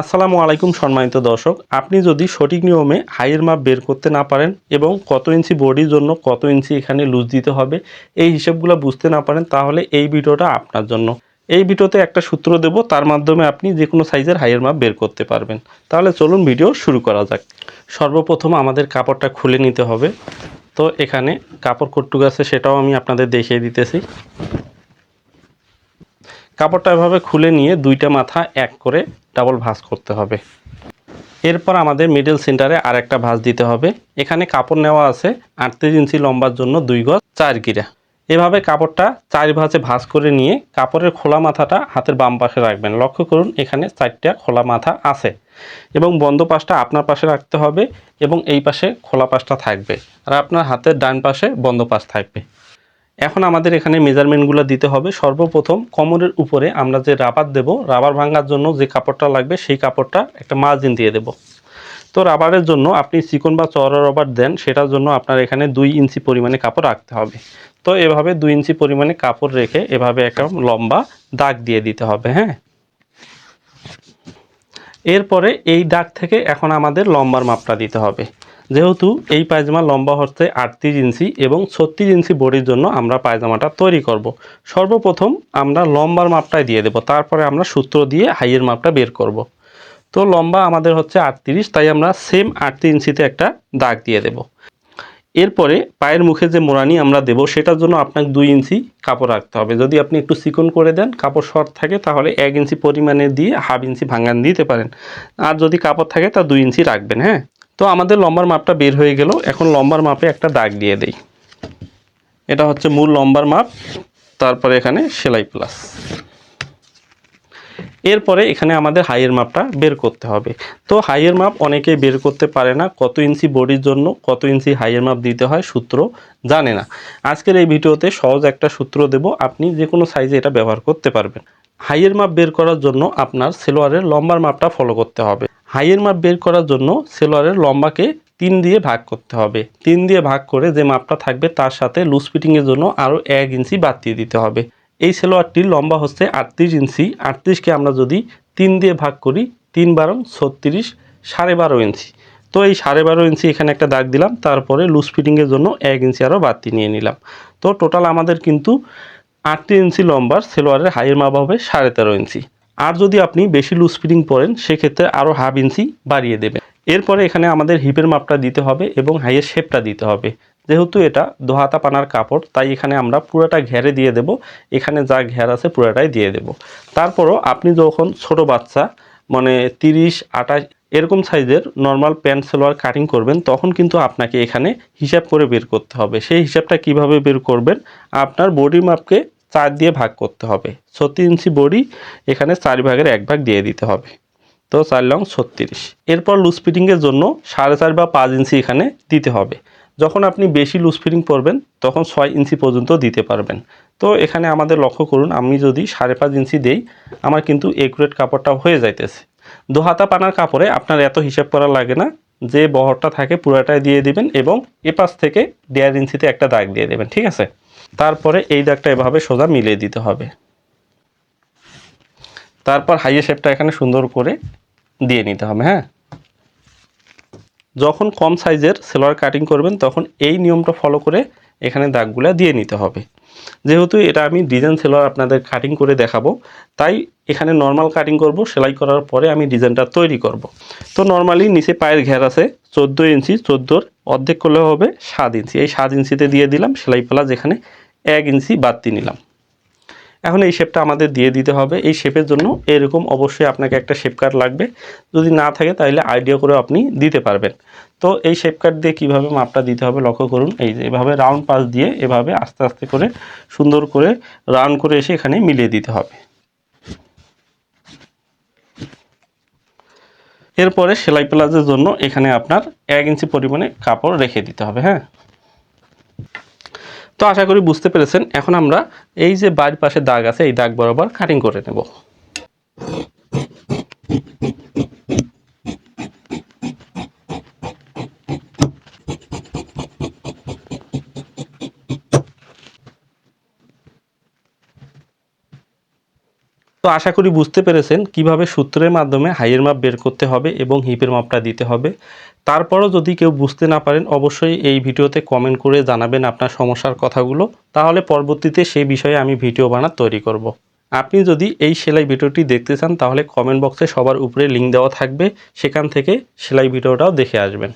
আসসালামু আলাইকুম সম্মানিত দর্শক, আপনি যদি সঠিক নিয়মে হাইয়ের মাপ বের করতে না পারেন এবং কত ইঞ্চি বডির জন্য কত ইঞ্চি এখানে লুজ দিতে হবে, এই হিসেবগুলো বুঝতে না পারেন, তাহলে এই ভিডিওটা আপনার জন্য। এই ভিডিওতে একটা সূত্র দেব, তার মাধ্যমে আপনি যে কোনো সাইজের হাইয়ের মাপ বের করতে পারবেন। তাহলে চলুন ভিডিও শুরু করা যাক। সর্বপ্রথম আমাদের কাপড়টা খুলে নিতে হবে। তো এখানে কাপড় কট্টুক আছে, সেটাও আমি আপনাদের দেখিয়ে দিতেছি। কাপড়টা এভাবে খুলে নিয়ে দুইটা মাথা এক করে ডাবল ভাঁজ করতে হবে। এরপর আমাদের মিডল সেন্টারে আর একটা ভাঁজ দিতে হবে। এখানে কাপড় নেওয়া আছে আটত্রিশ ইঞ্চি লম্বার জন্য দুই গজ চার গিরা। এভাবে কাপড়টা চার ভাঁজে ভাঁজ করে নিয়ে কাপড়ের খোলা মাথাটা হাতের বাম পাশে রাখবেন। লক্ষ্য করুন, এখানে চারটা খোলা মাথা আছে এবং বন্ধ পাশটা আপনার পাশে রাখতে হবে এবং এই পাশে খোলা পাশটা থাকবে আর আপনার হাতের ডান পাশে বন্ধ পাশ থাকবে। এখন আমাদের এখানে মেজারমেন্টগুলো দিতে হবে। সর্বপ্রথম কোমরের উপরে আমরা যে রাবার দেব রাবার ভাঙার জন্য যে কাপড়টা লাগবে, সেই কাপড়টা একটা মার্জিন দিয়ে দেব। তো রাবারের জন্য আপনি চিকন বা চড়া রাবার দেন, সেটার জন্য আপনার এখানে দুই ইঞ্চি পরিমাণে কাপড় রাখতে হবে। তো এভাবে দুই ইঞ্চি পরিমাণে কাপড় রেখে এভাবে একটা লম্বা দাগ দিয়ে দিতে হবে হ্যাঁ? এরপরে এই দাগ থেকে এখন আমাদের লম্বার মাপটা দিতে হবে। যেহেতু এই পায়জামা লম্বা হচ্ছে আটত্রিশ ইঞ্চি এবং ছত্রিশ ইঞ্চি বডির জন্য আমরা পায়জামাটা তৈরি করব। সর্বপ্রথম আমরা লম্বার মাপটাই দিয়ে দেব, তারপরে আমরা সূত্র দিয়ে হাইয়ের মাপটা বের করব। তো লম্বা আমাদের হচ্ছে আটত্রিশ, তাই আমরা সেম আটত্রিশ ইঞ্চিতে একটা দাগ দিয়ে দেব এরপরে পায়ের মুখে যে মোড়ানি আমরা দেব, সেটার জন্য আপনাকে দুই ইঞ্চি কাপড় রাখতে হবে যদি আপনি একটু চিকন করে দেন, কাপড় শর্ট থাকে, তাহলে এক ইঞ্চি পরিমাণে দিয়ে হাফ ইঞ্চি ভাঙান দিতে পারেন আর যদি কাপড় থাকে, তা দুই ইঞ্চি রাখবেন হ্যাঁ তো আমাদের লম্বার মাপটা বের হয়ে গেল। এখন লম্বার মাপে একটা দাগ দিয়ে দেই। এটা হচ্ছে মূল লম্বার মাপ, তারপরে এখানে সেলাই প্লাস এরপরে এখানে আমাদের হাইয়ের মাপটা বের করতে হবে। তো হাইয়ের মাপ অনেকেই বের করতে পারে না, কত ইঞ্চি বডির জন্য, কত ইঞ্চি হাইয়ের মাপ দিতে হয় সূত্র জানে না। আজকের এই ভিডিওতে সহজ একটা সূত্র দেব, আপনি যে কোনো সাইজে এটা ব্যবহার করতে পারবেন। হাইয়ের মাপ বের করার জন্য আপনার সেলোয়ারের লম্বার মাপটা ফলো করতে হবে। হাইয়ের মাপ বের করার জন্য সেলোয়ারের লম্বাকে তিন দিয়ে ভাগ করতে হবে। তিন দিয়ে ভাগ করে যে মাপটা থাকবে তার সাথে লুজ ফিটিংয়ের জন্য আরও এক ইঞ্চি বাদ দিয়ে দিতে হবে। এই সেলোয়ারটির লম্বা হচ্ছে আটত্রিশ ইঞ্চি। আটত্রিশকে আমরা যদি তিন দিয়ে ভাগ করি, তিন বারো ছত্রিশ, সাড়ে বারো ইঞ্চি। তো এই সাড়ে বারো ইঞ্চি এখানে একটা দাগ দিলাম, তারপরে লুজ ফিটিংয়ের জন্য এক ইঞ্চি আরও বাড়তি নিয়ে নিলাম। তো টোটাল আমাদের কিন্তু আটটি ইঞ্চি লম্বার সেলোয়ারের হাইয়ের মাপ হবে সাড়ে তেরো ইঞ্চি। আর যদি আপনি বেশি লুজ ফিটিং পরেন, সেক্ষেত্রে আরও হাফ ইঞ্চি বাড়িয়ে দেবেন। এরপরে এখানে আমাদের হিপের মাপটা দিতে হবে এবং হাইয়ের শেপটা দিতে হবে। যেহেতু এটা দোহাতা পানার কাপড়, তাই এখানে আমরা পুরোটা ঘেরে দিয়ে দেব। এখানে যা ঘের আছে পুরোটাই দিয়ে দেব। তারপরও আপনি যখন ছোট বাচ্চা মানে তিরিশ, আঠাশ, এরকম সাইজের নর্মাল প্যান্ট সালোয়ার কাটিং করবেন, তখন কিন্তু আপনাকে এখানে হিসাব করে বের করতে হবে। সেই হিসাবটা কীভাবে বের করবেন? আপনার বডি মাপকে চার দিয়ে ভাগ করতে হবে। ছত্রিশ ইঞ্চি বডি এখানে চার ভাগের এক ভাগ দিয়ে দিতে হবে। তো চার লং ছত্রিশ। এরপর লুজ ফিটিংয়ের জন্য সাড়ে চার বা পাঁচ ইঞ্চি এখানে দিতে হবে। যখন আপনি বেশি লুজ ফিটিং করবেন তখন ছয় ইঞ্চি পর্যন্ত দিতে পারবেন। তো এখানে আমাদের লক্ষ্য করুন, আমি যদি সাড়ে পাঁচ ইঞ্চি দেই, আমার কিন্তু একুরেট কাপড়টা হয়ে যাইতেছে। দোহাতা পানার কাপড়ে আপনার এত হিসাব করা লাগে না, যে বহরটা থাকে পুরোটাই দিয়ে দিবেন এবং এপাশ থেকে দেড় ইঞ্চিতে একটা দাগ দিয়ে দেবেন, ঠিক আছে? তারপরে এই দাগটা এভাবে সোজা মিলিয়ে দিতে হবে। তারপর হাইয়ে শেপটা এখানে সুন্দর করে দিয়ে নিতে হবে হ্যাঁ? যখন কম সাইজের সেলোয়ার কাটিং করবেন, তখন এই নিয়মটা ফলো করে এখানে দাগগুলো দিয়ে নিতে হবে। যেহেতু এটা আমি ডিজাইন সেলোয়ার আপনাদের কাটিং করে দেখাবো, তাই এখানে নর্মাল কাটিং করব, সেলাই করার পরে আমি ডিজাইনটা তৈরি করব। তো নর্মালি নিচে পায়ের ঘের আছে, চোদ্দ ইঞ্চি, চোদ্দোর অর্ধেক করলে হবে সাত ইঞ্চি। এই সাত ইঞ্চিতে দিয়ে দিলাম, সেলাই পালা যেখানে এক ইঞ্চি বাড়তি নিলাম। এখন এই শেপটা আমাদের দিয়ে দিতে হবে। এই শেপের জন্য এরকম অবশ্যই আপনাকে একটা শেপ কাট লাগবে। যদি না থাকে তাহলে আইডিয়া করে আপনি দিতে পারবেন। তো এই শেপ কাট দিয়ে কীভাবে মাপটা দিতে হবে লক্ষ্য করুন। এই যে এভাবে রাউন্ড পাস দিয়ে এভাবে আস্তে আস্তে করে সুন্দর করে রাউন্ড করে এসে এখানে মিলিয়ে দিতে হবে। এরপরে সেলাই প্লাজের জন্য এখানে আপনার এক ইঞ্চি পরিমাণে কাপড় রেখে দিতে হবে হ্যাঁ? তো আশা করি বুঝতে পেরেছেন। এখন আমরা এই যে বাড়ির পাশে দাগ আছে, এই দাগ বরাবর কাটিং করে নেব। তো আশা করি বুঝতে পেরেছেন কীভাবে সূত্রের মাধ্যমে হাইয়ের মাপ বের করতে হবে এবং হিপের মাপটা দিতে হবে। তারপরও যদি কেউ বুঝতে না পারেন, অবশ্যই এই ভিডিওতে কমেন্ট করে জানাবেন আপনার সমস্যার কথাগুলো। তাহলে পরবর্তীতে সেই বিষয়ে আমি ভিডিও বানার তৈরি করব। আপনি যদি এই সেলাই ভিডিওটি দেখতে চান, তাহলে কমেন্ট বক্সে সবার উপরে লিঙ্ক দেওয়া থাকবে। সেখান থেকে সেলাই ভিডিওটাও দেখে আসবেন।